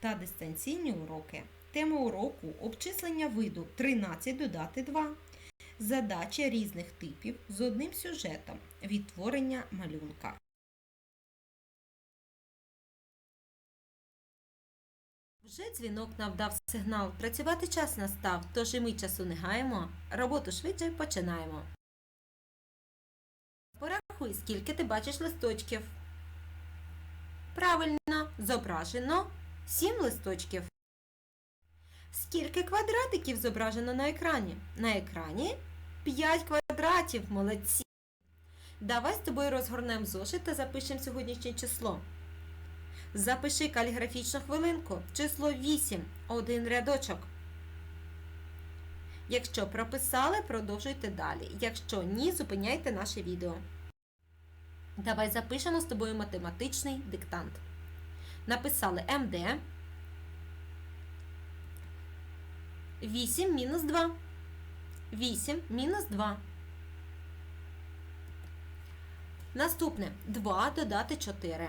та дистанційні уроки. Тема уроку обчислення виду 13 додати 2. Задача різних типів з одним сюжетом. Відтворення малюнка. Вже дзвінок нам дав сигнал. Працювати час настав, тож і ми часу не гаємо. Роботу швидше починаємо. Порахуй, скільки ти бачиш листочків. Правильно, зображено 7 листочків. Скільки квадратиків зображено на екрані? На екрані 5 квадратів, молодці. Давай з тобою розгорнемо зошит та запишемо сьогоднішнє число. Запиши каліграфічну хвилинку. Число 8. Один рядочок. Якщо прописали, продовжуйте далі. Якщо ні, зупиняйте наше відео. Давай запишемо з тобою математичний диктант. Написали МД. 8 мінус 2. 8 мінус 2. Наступне 2 додати 4.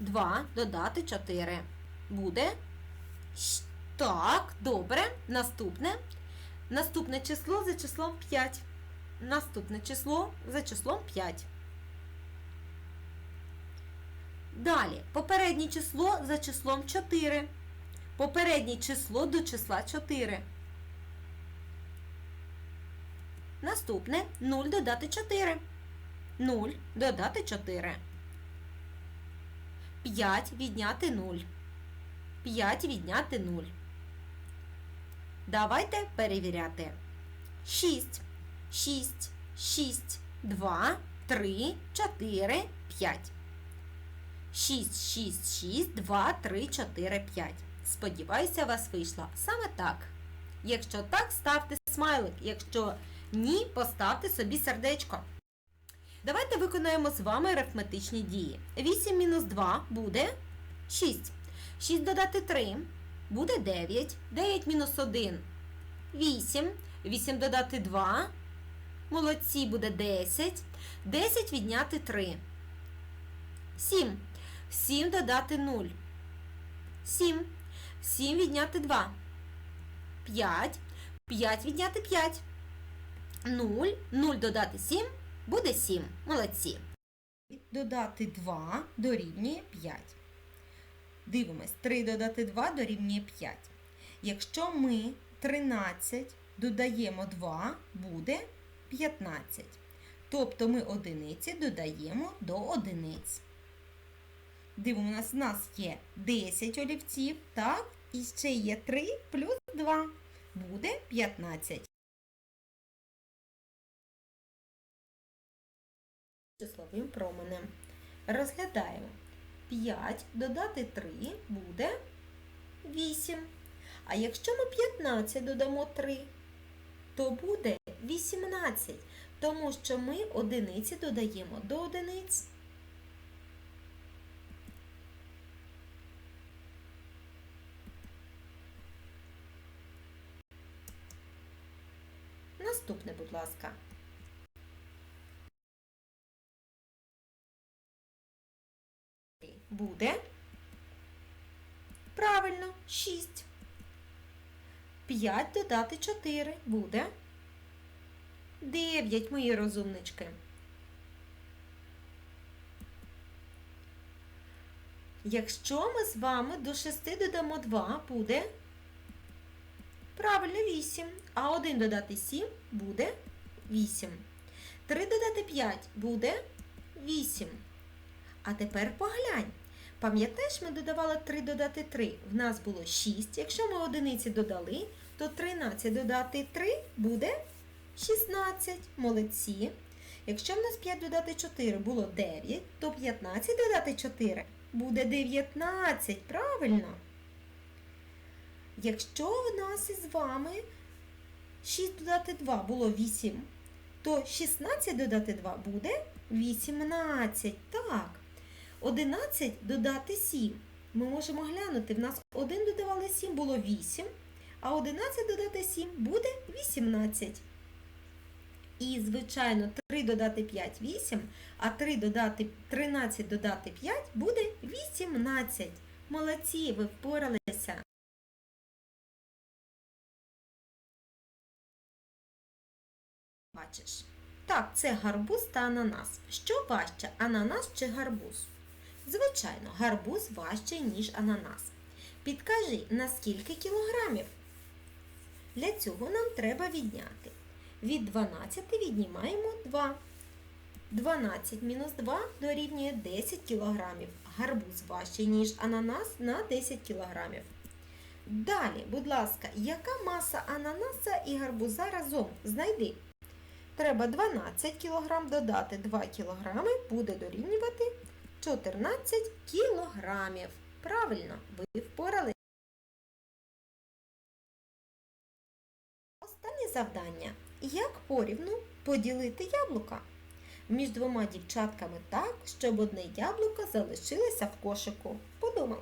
2 додати 4. Буде. Так, добре. Наступне. Наступне число за числом 5. Наступне число за числом 5. Далі. Попереднє число за числом 4. Попереднє число до числа 4. Наступне 0 додати 4. 0 додати 4. 5 відняти 0. 5 відняти 0. Давайте перевіряти. 6. 6, 6, 2, 3, 4, 5. 6, 6, 6, 2, 3, 4, 5. Сподіваюся, у вас вийшло саме так. Якщо так, ставте смайлик. Якщо ні, поставте собі сердечко. Давайте виконаємо з вами арифметичні дії. 8 мінус 2 буде 6. 6 додати 3 буде 9. 9 мінус 1 8. 8 додати 2. Молодці буде 10. 10 відняти 3. 7. 7 додати 0. 7. 7 відняти 2. 5. 5 відняти 5. 0. 0 додати 7 буде 7. Молодці. Додати 2 дорівнює 5. Дивимось, 3 додати 2 дорівнює 5. Якщо ми 13 додаємо 2, буде 15. Тобто ми одиниці додаємо до одиниць. Дивимося, у нас є 10 олівців, так? І ще є 3 плюс 2. Буде 15. Числовим променем. Розглядаємо. 5 додати 3 буде 8. А якщо ми 15 додамо 3, то буде 18, тому що ми одиниці додаємо до одиниць. Наступне, будь ласка. Буде правильно 6. 5 додати 4 буде 9, мої розумнички. Якщо ми з вами до 6 додамо 2, буде правильно 8. А 1 додати 7 буде 8. 3 додати 5 буде 8. А тепер поглянь. Пам'ятаєш, ми додавали 3 додати 3. В нас було 6. Якщо ми одиниці додали, то 13 додати 3 буде 16. Молодці. Якщо в нас 5 додати 4 було 9, то 15 додати 4 буде 19. Правильно? Якщо в нас із вами 6 додати 2 було 8, то 16 додати 2 буде 18. Так. 11 додати 7. Ми можемо глянути, в нас 1 додавали 7 було 8, а 11 додати 7 буде 18. І, звичайно, 3 додати 5 8, а 3 додати 13 додати 5 буде 18. Молодці, ви впоралися Бачиш. Так, це гарбуз та ананас. Що важче, ананас чи гарбуз? Звичайно, гарбуз важче, ніж ананас. Підкажи, на скільки кілограмів? Для цього нам треба відняти. Від 12 віднімаємо 2. 12 мінус 2 дорівнює 10 кілограмів. Гарбуз важчий, ніж ананас на 10 кілограмів. Далі, будь ласка, яка маса ананаса і гарбуза разом? Знайди. Треба 12 кг додати 2 кг, буде дорівнювати 14 кілограмів. Правильно, ви впорали. Останнє завдання. Як порівну поділити яблука? Між двома дівчатками так, щоб одне яблуко залишилося в кошику. Подумай.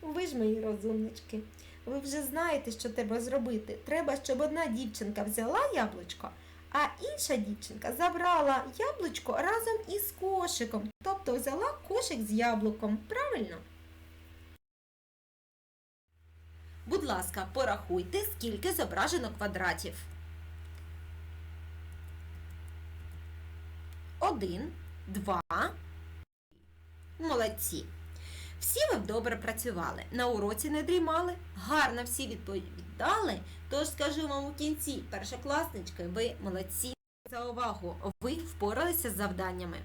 Ви ж мої розумнички. Ви вже знаєте, що треба зробити. Треба, щоб одна дівчинка взяла яблучко, а інша дівчинка забрала яблучко разом із кошиком. Тобто взяла кошик з яблуком. Правильно? Будь ласка, порахуйте, скільки зображено квадратів. Один, два. Молодці. Всі ви добре працювали, на уроці не дрімали, гарно всі відповідали. Тож скажу вам у кінці, першокласнички, ви молодці за увагу. Ви впоралися з завданнями.